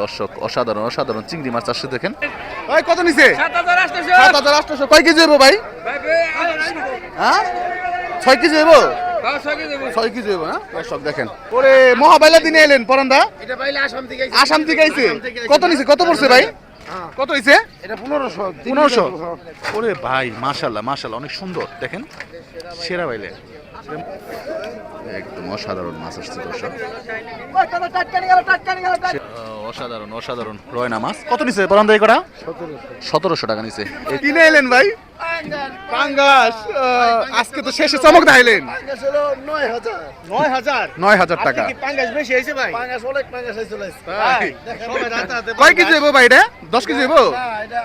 দর্শক অসাধারণ অসাধারণ চিংড়ি মাছ আসছে দেখেন। ভাই কত নিছে? সাত হাজার আটশোশো কয় কেজি হইব ভাই? হ্যাঁ? ছয় কেজি হইব? ছয় কেজি হইব। না? দর্শক দেখেন। ওরে মহাবাইলা দিনে এলেন পরান্দা? আসাম থেকে আইছে। কত নিছে? কত পড়ছে ভাই? কত হইছে? এটা পনেরোশো। পনেরোশো। ওরে ভাই মাশাল্লাহ মাশাল্লাহ অনেক সুন্দর। দেখেন সেরা বাইলে। একদম অসাধারণ মাছ আসছে দর্শক। অসাধারণ অসাধারণ। রয়না মাছ কত নিছে বরান্দাই করা সতেরোশো টাকা নিছে। কিনে এলেন ভাই? পাঙ্গাস আজকে তো শেষে চমক দেখাইলেন। নয় হাজার। নয় হাজার টাকা। পাঙ্গাস বেশি হয়েছে ভাই? পাঙ্গাস অনেক পাঙ্গাস হয়েছে কয় কেজি হইব ভাই এটা? দশ কেজি হইব?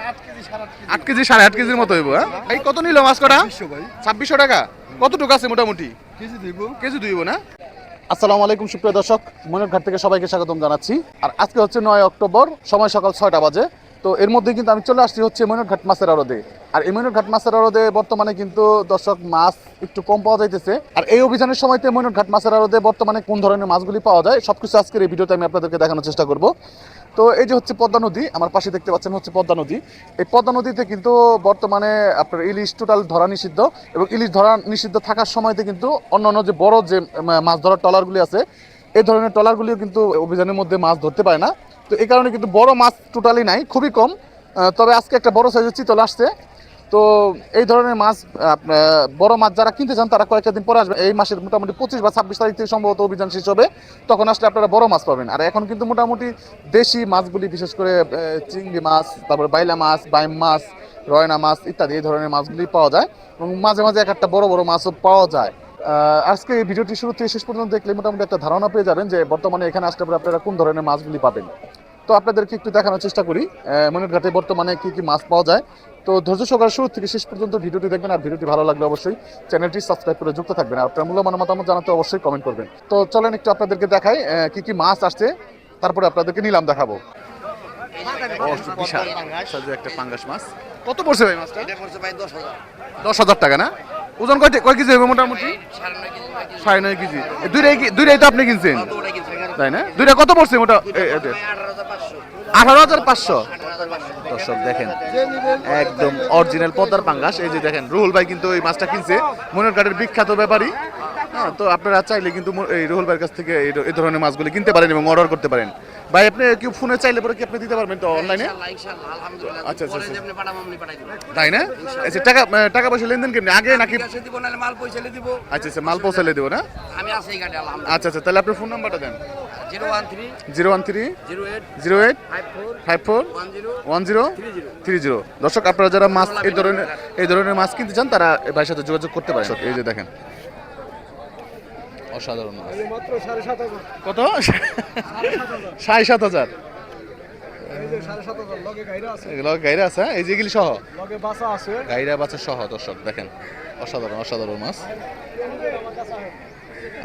আট কেজি সাড়ে আট কেজি। আট কেজি সাড়ে আট কেজির মতো হইব হ্যাঁ? ভাই কত নিল মাছ কটা? ছাব্বিশশো টাকা। কতটুকু আছে মোটামুটি? কেজি দিব কেজি দুইব না? আসসালামু আলাইকুম, সুপ্রিয় দর্শক। ঘাট থেকে সবাইকে স্বাগতম জানাচ্ছি। আর আজকে হচ্ছে নয় অক্টোবর, সময় সকাল ছয়টা বাজে। তো এর মধ্যে কিন্তু আমি চলে আসছি হচ্ছে ময়ূরঘাট মাছের আড়দে আর এই ময়ূরঘাট মাছের আড়দে বর্তমানে কিন্তু দর্শক মাছ একটু কম পাওয়া যাইতেছে। আর এই অভিযানের সময়তে ময়ূরঘাট মাছের আড়দে বর্তমানে কোন ধরনের মাছগুলি পাওয়া যায়, সবকিছু আজকের এই ভিডিওতে আমি আপনাদেরকে দেখানোর চেষ্টা করব। তো এই যে হচ্ছে পদ্মা নদী, আমার পাশে দেখতে পাচ্ছেন হচ্ছে পদ্মা নদী। এই পদ্মা নদীতে কিন্তু বর্তমানে আপনার ইলিশ টোটাল ধরা নিষিদ্ধ এবং ইলিশ ধরা নিষিদ্ধ থাকার সময়তে কিন্তু অন্যান্য যে বড় যে মাছ ধরার ট্রলারগুলি আছে, এই ধরনের ট্রলারগুলিও কিন্তু অভিযানের মধ্যে মাছ ধরতে পারে না। তো এই কারণে কিন্তু বড় মাছ টোটালি নাই, খুবই কম। তবে আজকে একটা বড় সাইজের চিতল আসছে। তো এই ধরনের মাছ বড় মাছ যারা কিনতে চান, তারা কয়েকটা দিন পরে আসবে। এই মাসের মোটামুটি পঁচিশ বা ছাব্বিশ তারিখ থেকে সম্ভবত অভিযান শেষ হবে। তখন আসলে আপনারা বড় মাছ পাবেন। আর এখন কিন্তু মোটামুটি দেশি মাছগুলি, বিশেষ করে চিংড়ি মাছ, তারপরে বাইলা মাছ, বাইম মাছ, রয়না মাছ ইত্যাদি, এই ধরনের মাছগুলি পাওয়া যায়। এবং মাঝে মাঝে এক একটা বড় বড় মাছও পাওয়া যায়। আজকে এই ভিডিওটি শুরু থেকে শেষ পর্যন্ত দেখলে মোটামুটি একটা ধারণা পেয়ে যাবেন যে বর্তমানে এখানে আসলে পরে আপনারা কোন ধরনের মাছগুলি পাবেন। তো আপনাদেরকে একটু দেখানোর চেষ্টা করি। মনের ঘাটে বর্তমানে কি কি মাছ পাওয়া যায়। তো ধৈর্য সহকারে শুরু থেকে শেষ পর্যন্ত ভিডিওটি দেখবেন আর ভিডিওটি ভালো লাগলে অবশ্যই চ্যানেলটি সাবস্ক্রাইব করে যুক্ত থাকবেন। আর আপনার মূল্যবান মতামত জানাতে অবশ্যই কমেন্ট করবেন। তো চলেন একটু আপনাদেরকে দেখাই কি কি মাছ আসছে তারপরে আপনাদেরকে নিলাম দেখাবো। বিশাল একটা পাঙ্গাস মাছ। কত পড়ছে ভাই মাছটা? এটা পড়ছে ভাই দশ হাজার। দশ হাজার টাকা না? ওজন কয় কয় কেজি হবে মোটামুটি? সাড়ে নয় কেজি দুইটাই দুইটাই তো আপনি কিনছেন? এখানে তাই না? দুইটা কত পড়ছে মোটা আঠারো হাজার পাঁচশো। দর্শক দেখেন একদম অরিজিনাল পদ্মার পাঙ্গাস। এই যে দেখেন রুহুল ভাই কিন্তু এই মাছটা কিনছে। মনের কাঠের বিখ্যাত ব্যাপারী। হ্যাঁ তো আপনারা চাইলে কিন্তু এই রুহুল ভাইয়ের কাছ থেকে এই ধরনের মাছগুলি কিনতে পারেন এবং অর্ডার করতে পারেন। ভাই আপনি কি ফোনে চাইলে পরে কি আপনি দিতে পারবেন তো অনলাইনে। আচ্ছা, আচ্ছা, আচ্ছা। তাই না? আচ্ছা টাকা টাকা পয়সা লেনদেন কেমনি? আগে নাকি মাল দিব। আচ্ছা আচ্ছা মাল পৌঁছালে দেবো না? আমি আছি। আচ্ছা আচ্ছা তাহলে আপনার ফোন নাম্বারটা দেন। 013 zero one three zero eight five four one zero three zero. দর্শক আপনারা যারা মাছ এই ধরনের এই ধরনের মাছ কিনতে চান তারা এই ভাইয়ের সাথে যোগাযোগ করতে পারেন। এই যে দেখেন। অসাধারণ মাছ। সাড়ে সাত হাজার কত? সাড়ে সাত হাজার। গাইরা আছে এগুলো গাইরা আছে হ্যাঁ? এই যেগুলি সহ। লগে আছে। গাইরা সহ দর্শক দেখেন। অসাধারণ অসাধারণ মাছ।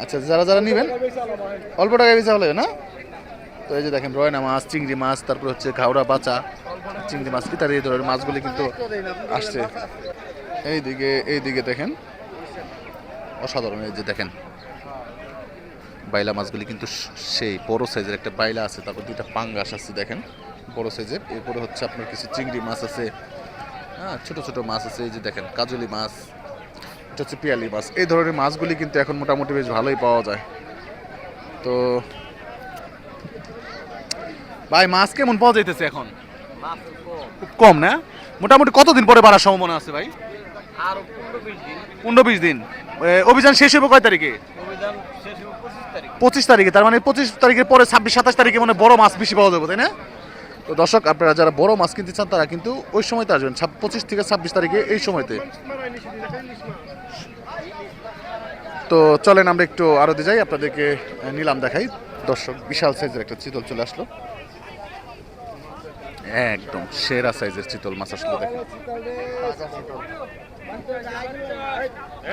আচ্ছা যারা যারা নেবেন, অল্প টাকায় বেচা হলে না? তো এই যে দেখেন রয়না মাছ, চিংড়ি মাছ, তারপর হচ্ছে ঘাওড়া বাচা, চিংড়ি মাছ, ইত্যাদি এই ধরনের মাছগুলি কিন্তু আসছে। এই দিকে এই দিকে দেখেন, অসাধারণ এই যে দেখেন। বাইলা মাছগুলি কিন্তু সেই বড় সাইজের একটা বাইলা আছে, তারপর দুইটা পাঙ্গাস আছে, দেখেন, বড় সাইজের। এরপরে হচ্ছে আপনার কিছু চিংড়ি মাছ আছে হ্যাঁ ছোটো ছোটো মাছ আছে, এই যে দেখেন, কাজলি মাছ এটা হচ্ছে পিয়ালি মাছ। এই ধরনের মাছগুলি কিন্তু এখন মোটামুটি বেশ ভালোই পাওয়া যায়। তো ভাই মাছ কেমন পাওয়া যাইতেছে এখন? খুব কম না? মোটামুটি কতদিন পরে বাড়ার সম্ভাবনা আছে ভাই? আরও 15 20 দিন। পনেরো বিশ দিন। অভিযান শেষ হবে কয় তারিখে? অভিযান শেষ হবে 25 তারিখ। পঁচিশ তারিখে তার মানে পঁচিশ তারিখের পরে ছাব্বিশ সাতাশ তারিখে মানে বড় মাছ বেশি পাওয়া যাবে তাই না? তো দর্শক আপনারা যারা বড় মাছ কিনতে চান তারা কিন্তু ওই সময়তে আসবেন পঁচিশ থেকে ছাব্বিশ তারিখে এই সময়তে। তো চলেন আমরা একটু আরও দিয়ে যাই আপনাদেরকে নিলাম দেখাই। দর্শক বিশাল সাইজের একটা চিতল চলে আসলো। একদম সেরা সাইজের চিতল মাছ আসলো দেখেন।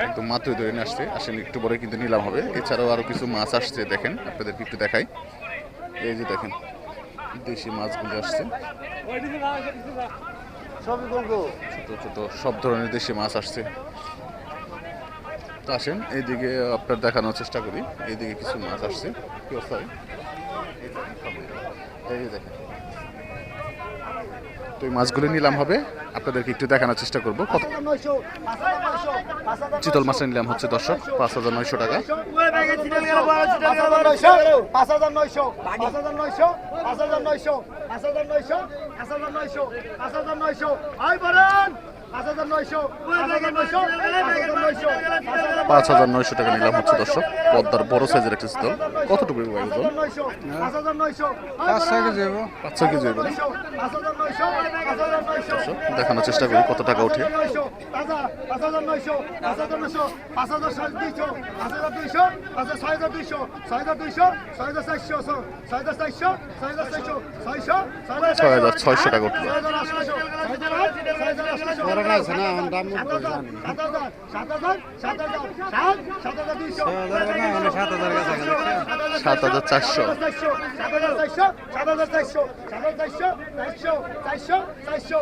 একদম মাত্রই ধরে নিয়ে আসছে। আসেন একটু পরে কিন্তু নিলাম হবে। এছাড়াও আরও কিছু মাছ আসছে দেখেন আপনাদেরকে একটু দেখাই। এই যে দেখেন দেশি মাছগুলো আসছে। ছোট ছোট সব ধরনের দেশি মাছ আসছে। তো আসেন, এইদিকে আপনার দেখানোর চেষ্টা করি। এইদিকে কিছু মাছ আসছে। তো এই মাছগুলো নিলাম হবে। আপনাদেরকে একটু দেখানোর চেষ্টা করব। কত চিতল মাছটা নিলাম হচ্ছে দর্শক, পাঁচ হাজার নয়শো টাকা। পাঁচ হাজার নয়শো পাঁচ হাজার নয়শো টাকা নিলাম হচ্ছে দর্শক পদ্মার বড় সাইজের একটা শীতল কতটুকু ছয় কেজি দেখানোর চেষ্টা করি কত টাকা উঠে ছয় হাজার ছয়শো টাকা উঠল হাজার আট ছয় হাজার আটশো সাত হাজার সাত হাজার সাত হাজার সাত হাজার চারশো সাত হাজার চারশো সাত হাজার চারশো সাত হাজার চারশো চারশো চারশো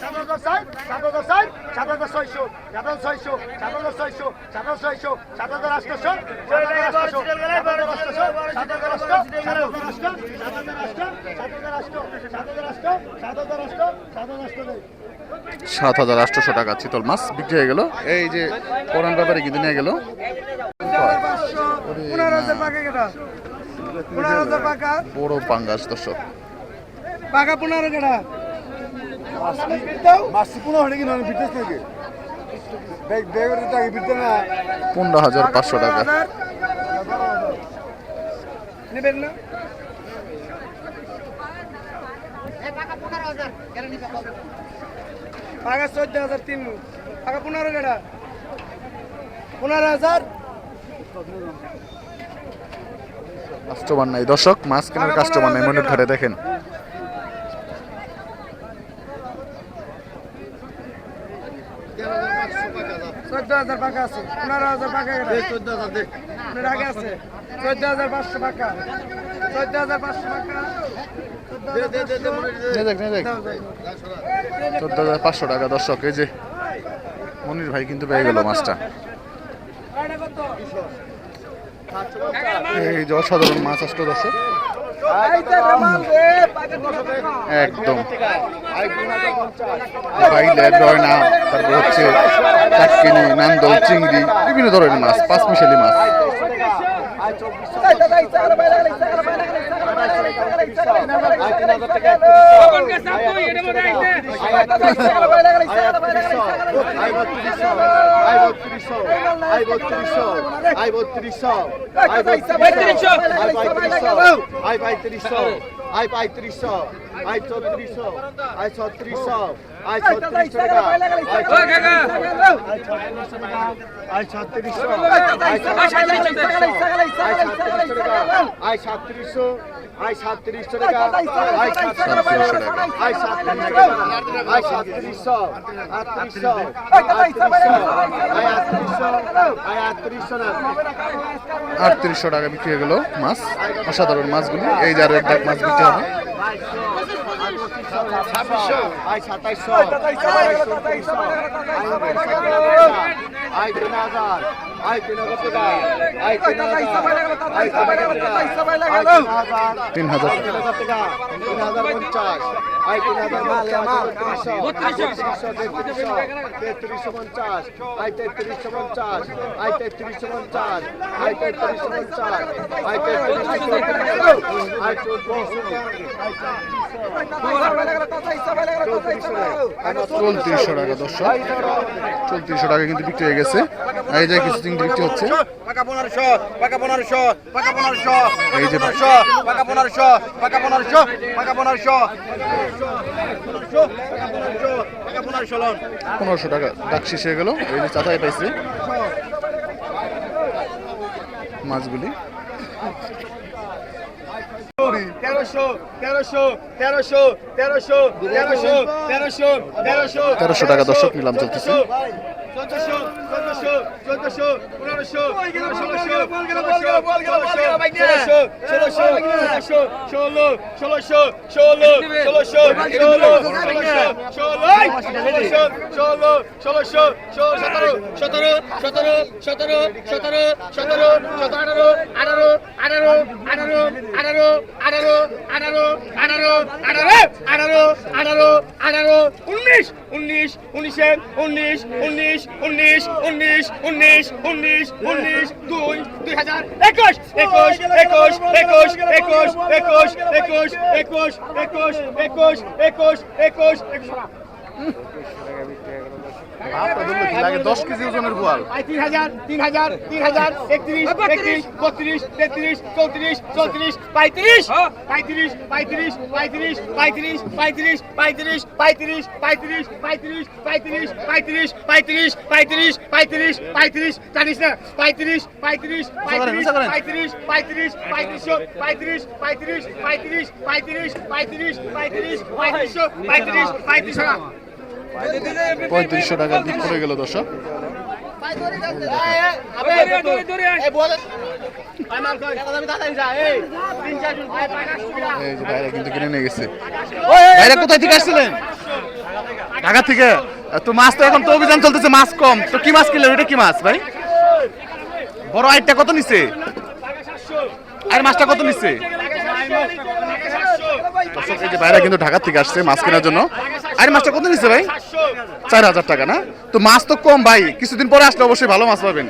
সাত হাজার ষাট সাত হাজার ষাট সাত হাজার ছয়শো সাত হাজার ছয়শো সাত হাজার ছয়শো সাত হাজার ছয়শো সাত হাজার আটশো সাত হাজার আটশো সাত হাজার আটশো সাত হাজার আটশো সাত হাজার আটশো সাত হাজার আটশো সাত হাজার আটশো সাত হাজার আটশো সাত হাজার আটশো সাত হাজার আটশোশো টাকা চিতল মাছ বিক্রি হয়ে গেল। এই যে কোরআন ব্যাপারে কিন্তু নিয়ে গেল। হাজার বড় পাঙ্গাস, দর্শক। পাকা পনেরো কেটা পনেরো হলে কি নয় বিটেস নাকি ব্যাগ ব্যাগের টাকা। পনেরো হাজার পাঁচশো টাকা নেবেন না পাকা চোদ্দ হাজার তিন পাকা পনেরো কেটা পনেরো হাজার। কাস্টমার নাই। দর্শক মাছ কেনার কাস্টমার নাই। মনের ঘরে দেখেন। চোদ্দ হাজার পাকা আছে। পনেরো হাজার পাকা চোদ্দ হাজার আপনার আগে আছে। চোদ্দ হাজার পাঁচশো পাকা। চোদ্দ হাজার পাঁচশো পাকা। দেখ দেখ চোদ্দ হাজার পাঁচশো টাকা দর্শক এই যে মনির ভাই কিন্তু পেয়ে গেল মাছটা। এই যে অসাধারণ মাছ আসতো দর্শক। একদম। বাইলে রয়না তারপর হচ্ছে চাটকিনি নান্দল চিংড়ি বিভিন্ন ধরনের মাছ পাঁচ মিশালি মাছ। আই পঁয়ত্রিশশো আই পঁয়ত্রিশশো আয় চৌত্রিশশো আয় ছত্রিশশো আয় ছত্রিশশো টাকা আয় ছত্রিশশো আয় সাতত্রিশশো আয় সাতত্রিশশো টাকা আয় সাতত্রিশশো টাকা আয় সাতত্রিশশো টাকা আয় সাতত্রিশশো আটত্রিশশো আয় আয় আটত্রিশশো টাকা বিক্রি হয়ে গেল মাছ অসাধারণ মাছগুলি এই যার মাছ বিক্রি হবে ছাব্বিশশো আয় সাতাইশশো আয় তিন হাজার আয় তিন হাজার আয় তিন হাজার তিন হাজার টাকা তিন হাজার পঞ্চাশ আয় তিন হাজার তেত্রিশশো তেত্রিশশো পঞ্চাশ আয় তেত্রিশশো পঞ্চাশ আয় তেত্রিশশো পঞ্চাশ আয় তেত্রিশশো পঞ্চাশ আয় তেত্রিশশো পঞ্চাশ আয় চোদ্দশো আয় চৌত্রিশশো টাকা, দর্শক। চৌত্রিশশো টাকা কিন্তু বিক্রি হয়ে গেছে। এই যে কিছুদিন বিক্রি হচ্ছে। এই যে পনেরোশো টাকা ডাক শেষ হয়ে গেল। এই যে চাচাই পাইছে। মাছগুলি। তেরোশো তেরোশো তেরোশো তেরোশো তেরোশো তেরোশো তেরোশো তেরোশো টাকা দর্শক নিলাম চলতেছে চোদ্দশো চোদ্দশো চোদ্দশো পনেরোশো ষোলোশো ষোলোশো ষোলোশো ষোলোশো ষোলো ষোলোশো ষোলো ষোলোশো ষোলো ষোলোশো ষোলো ষোলোশো ষোলো সতেরো সতেরো সতেরো সতেরো সতেরো সতেরো সতেরো আঠারো আঠারো আঠারো আঠারো আঠারো আঠারো আঠারো আঠারো আঠারো আঠারো আঠারো উনিশ উনিশ উনিশে উনিশ উনিশ উনিশ উনিশ উনিশ উনিশ উনিশ দুই দুই হাজার একুশ একুশ একুশ একুশ একুশ একুশ একুশ একুশ একুশ একুশ একুশ একুশ একুশ লাগে দশ কেজি ওজনের গোয়াল তিন হাজার তিন হাজার তিন হাজার একত্রিশ একত্রিশ বত্রিশ তেত্রিশ চৌত্রিশ চৌত্রিশ পঁয়ত্রিশ পঁয়ত্রিশ পঁয়ত্রিশ পঁয়ত্রিশ পঁয়ত্রিশ পঁয়ত্রিশ পঁয়ত্রিশ পঁয়ত্রিশ পঁয়ত্রিশ পঁয়ত্রিশ পঁয়ত্রিশ পঁয়ত্রিশ পঁয়ত্রিশ পঁয়ত্রিশ পঁয়ত্রিশ পঁয়ত্রিশ জানিস না পঁয়ত্রিশ পঁয়ত্রিশ পঁয়ত্রিশ পঁয়ত্রিশ পঁয়ত্রিশ পঁয়ত্রিশশো পঁয়ত্রিশ পঁয়ত্রিশ পঁয়ত্রিশ পঁয়ত্রিশ পঁয়ত্রিশ পঁয়ত্রিশ পঁয়ত্রিশশো পঁয়ত্রিশ পঁয়ত্রিশ পঁয়ত্রিশশো টাকা দিক পড়ে গেল দর্শক এই যে ভাইরা কিন্তু কিনে নিয়ে গেছে ভাইরা কোথায় থেকে আসছিলেন ঢাকা থেকে তো মাছ তো এখন তো অভিযান চলতেছে মাছ কম তো কি মাছ কিনলেন এটা কি মাছ ভাই বড় আইটটা কত নিচ্ছে আর মাছটা কত নিচ্ছে দর্শক এই যে ভাইরা কিন্তু ঢাকা থেকে আসছে মাছ কেনার জন্য আর মাছটা কত নিচ্ছে ভাই? চার হাজার টাকা না? তো মাছ তো কম ভাই, কিছুদিন পরে আসলে অবশ্যই ভালো মাছ পাবেন।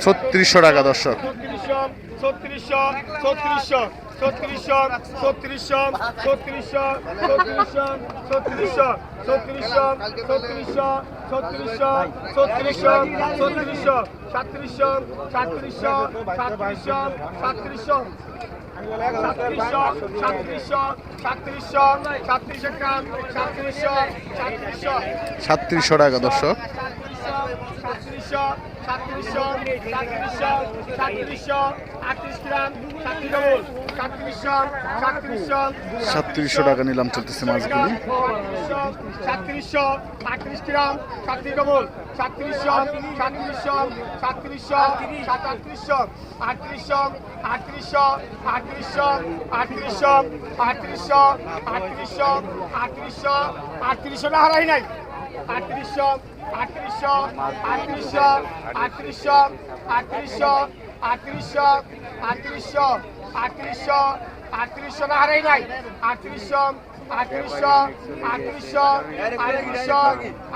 ছত্রিশশো টাকা দর্শক ছত্রিশশো ছত্রিশশো ছত্রিশশো ছত্রিশশো ছত্রিশশো ছত্রিশশো ছত্রিশশো ছত্রিশশো ছত্রিশশো ছত্রিশশো ছত্রিশশো ছত্রিশশো সাতত্রিশশো সাতত্রিশশো সাতত্রিশশো সাতত্রিশশো সাতত্রিশশো সাতত্রিশশো সাতত্রিশশো সাতত্রিশশো গ্রাম সাতত্রিশশো সাতত্রিশশো সাতত্রিশশো টাকা দর্শক সাতত্রিশশো সাতত্রিশশো সাতত্রিশশো সাতত্রিশশো আটত্রিশ গ্রাম সাতত্রিশ সাতত্রিশশো টাকা নিলাম চলতেছে মাছগুলি সাতত্রিশশো আটত্রিশ গ্রাম সাতত্রিশ ডবল সাতত্রিশশো সাতত্রিশশো সাতত্রিশশো সাতত্রিশশো আটত্রিশশো আটত্রিশশো আটত্রিশশো আটত্রিশশো আটত্রিশশো আটত্রিশশো আটত্রিশশো আটত্রিশশো না হারাই নাই আটত্রিশশো আটত্রিশশো আটত্রিশশো আটত্রিশশো আটত্রিশশো আটত্রিশশো আটত্রিশশো আটত্রিশশো আটত্রিশশো না হারাই নাই। আটত্রিশশো আটত্রিশশো আটত্রিশশো আটত্রিশশো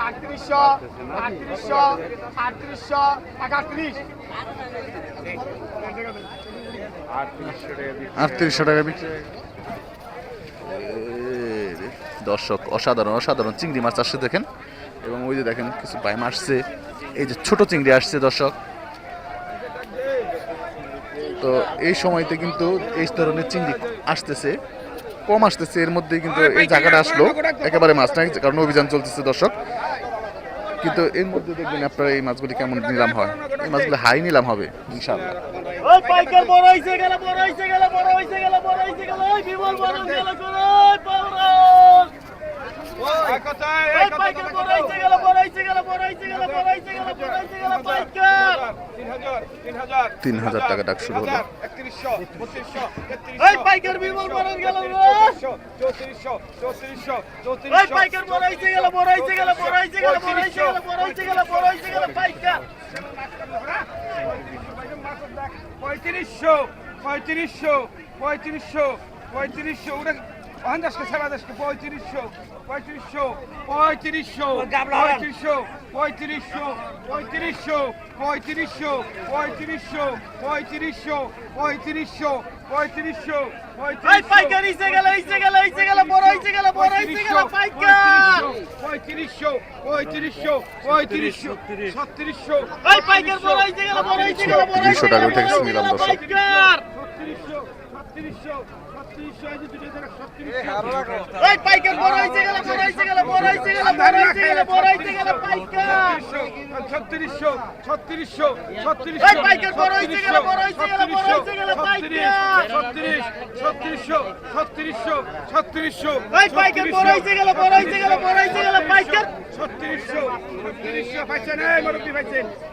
আটত্রিশশো আটত্রিশশো আটত্রিশশো, একাত্রিশ। আটত্রিশশো টাকা বিক্রি। দর্শক, অসাধারণ অসাধারণ চিংড়ি মাছ আসছে দেখেন। এবং ওই যে দেখেন, কিছু বাইম আসছে এই যে ছোট চিংড়ি আসছে, দর্শক। তো এই সময়তে কিন্তু এই ধরনের চিংড়ি আসতেছে, কম আসতেছে, এর মধ্যে কিন্তু এই জায়গাটা আসলো, একেবারে মাছ নাই, কারণ অভিযান চলতেছে দর্শক। কিন্তু এর মধ্যে দেখবেন আপনার এই মাছগুলি কেমন নিলাম হয়। এই মাছগুলি হাই নিলাম হবে পাইকার বড় গেল বড় গেল বড় গেল বড় গেল বিমল বড় গেল তিন হাজার টাকা ডাক শুরু হলো। পঁয়ত্রিশশো পঁয়ত্রিশশো পঁয়ত্রিশশো পঁয়ত্রিশশো ওটা পঞ্চাশকে সারা দেশকে পঁয়ত্রিশশো পঁয়ত্রিশশো পঁয়ত্রিশশো পঁয়ত্রিশশো পঁয়ত্রিশশো পঁয়ত্রিশশো পঁয়ত্রিশশো পঁয়ত্রিশশো পঁয়ত্রিশশো পঁয়ত্রিশশো পঁয়ত্রিশশো পঁয়ত্রিশশো পঁয়ত্রিশশো পঁয়ত্রিশশো পঁয়ত্রিশশো তিনশো পঁয়ত্রিশশো থেকে শুনলাম দর্শক ছত্রিশশো ছত্রিশশো ছত্রিশশো ছত্রিশশো ছত্রিশশো ছত্রিশশো ছত্রিশশো ছত্রিশশো ছত্রিশশো পাইছেন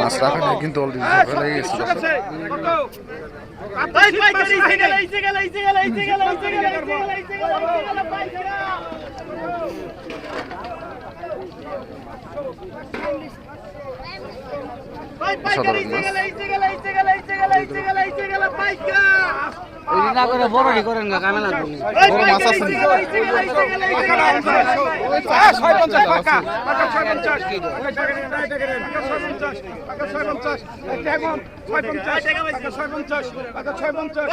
মাছ রাখা নাই কিন্তু অলরেডি ফেলে গেছে সাধারণ মাছ না করে বড়ই করেন না কামে লাগবে বড় মাছ আছে ছয় পঞ্চাশ